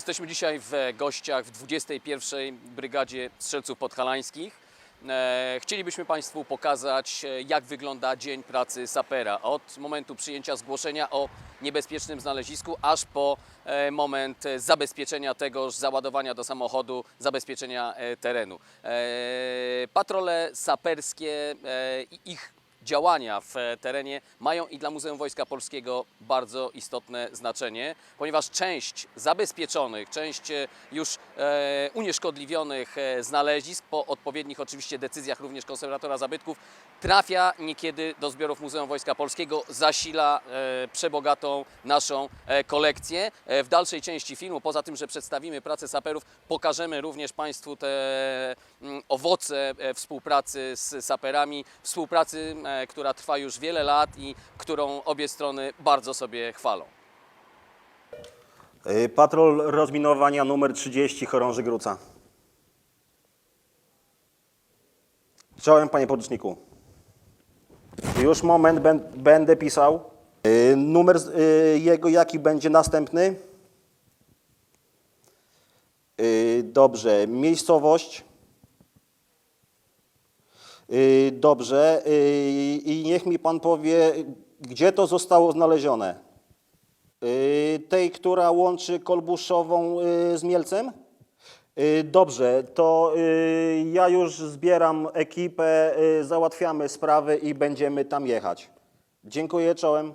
Jesteśmy dzisiaj w gościach w 21. Brygadzie Strzelców Podhalańskich. E, Chcielibyśmy Państwu pokazać, e, jak wygląda dzień pracy sapera. Od momentu przyjęcia zgłoszenia o niebezpiecznym znalezisku, aż po e, moment zabezpieczenia tegoż, załadowania do samochodu, zabezpieczenia terenu. Patrole saperskie i ich działania w terenie mają i dla Muzeum Wojska Polskiego bardzo istotne znaczenie, ponieważ część zabezpieczonych, część e, już e, unieszkodliwionych e, znalezisk po odpowiednich oczywiście decyzjach również konserwatora zabytków trafia niekiedy do zbiorów Muzeum Wojska Polskiego, zasila e, przebogatą naszą e, kolekcję. W dalszej części filmu, poza tym, że przedstawimy pracę saperów, pokażemy również Państwu te mm, owoce współpracy z saperami, współpracy, która trwa już wiele lat i którą obie strony bardzo sobie chwalą. Y, Patrol rozminowania numer 30 Chorąży Gruca. Czołem, panie poruczniku. Już moment, będę pisał. Y, Numer jego jaki będzie następny? Dobrze, miejscowość. Y, Dobrze, y, i niech mi pan powie, gdzie to zostało znalezione? Y, tej, która łączy Kolbuszową z Mielcem? Dobrze, to ja już zbieram ekipę, załatwiamy sprawy i będziemy tam jechać. Dziękuję, czołem.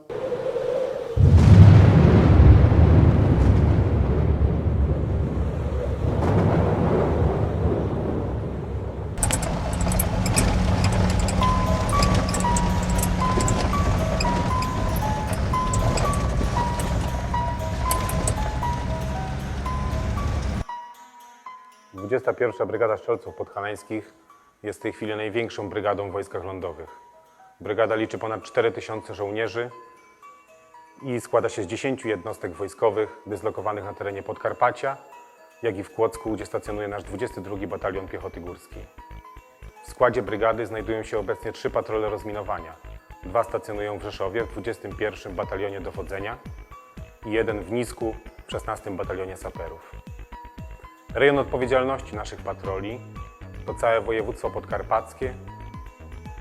21. Brygada Strzelców Podhalańskich jest w tej chwili największą brygadą w wojskach lądowych. Brygada liczy ponad 4000 żołnierzy i składa się z 10 jednostek wojskowych dyslokowanych na terenie Podkarpacia, jak i w Kłodzku, gdzie stacjonuje nasz 22 Batalion Piechoty Górskiej. W składzie brygady znajdują się obecnie trzy patrole rozminowania. Dwa stacjonują w Rzeszowie w 21 Batalionie Dowodzenia i jeden w Nisku w 16 Batalionie Saperów. Rejon odpowiedzialności naszych patroli to całe województwo podkarpackie,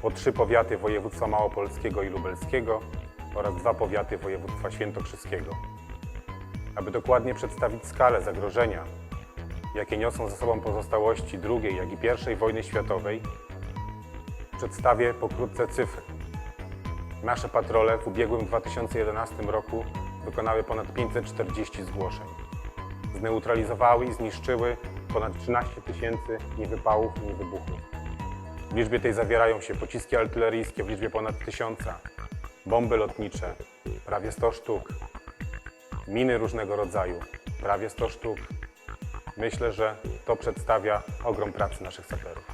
po trzy powiaty województwa małopolskiego i lubelskiego oraz dwa powiaty województwa świętokrzyskiego. Aby dokładnie przedstawić skalę zagrożenia, jakie niosą ze sobą pozostałości II, jak i I wojny światowej, przedstawię pokrótce cyfry. Nasze patrole w ubiegłym 2011 roku wykonały ponad 540 zgłoszeń zneutralizowały i zniszczyły ponad 13 tysięcy niewypałów i niewybuchów. W liczbie tej zawierają się pociski artyleryjskie w liczbie ponad 1000, bomby lotnicze prawie 100 sztuk, miny różnego rodzaju prawie 100 sztuk. Myślę, że to przedstawia ogrom pracy naszych saperów.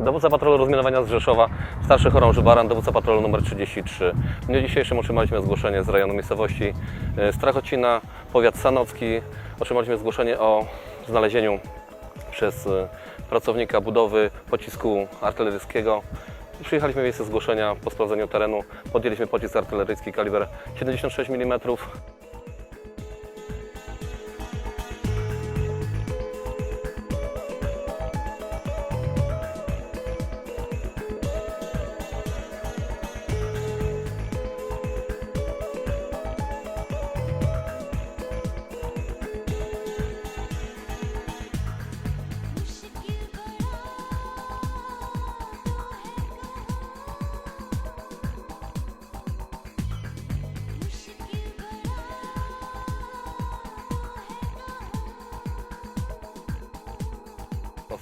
Dowódca patrolu rozminowania z Rzeszowa Starszy chorąży Baran, dowódca patrolu numer 33. W dniu dzisiejszym otrzymaliśmy zgłoszenie z rejonu miejscowości e, Strachocina, powiat sanocki. Otrzymaliśmy zgłoszenie o znalezieniu przez e, pracownika budowy pocisku artyleryjskiego. Przyjechaliśmy w miejsce zgłoszenia po sprawdzeniu terenu. Podjęliśmy pocisk artyleryjski kaliber 76 mm.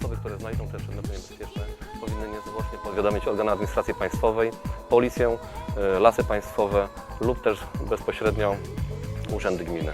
Osoby, które znajdą te przedmioty niebezpieczne, powinny niezwłocznie powiadomić organy administracji państwowej, policję, y, lasy państwowe lub też bezpośrednio urzędy gminy.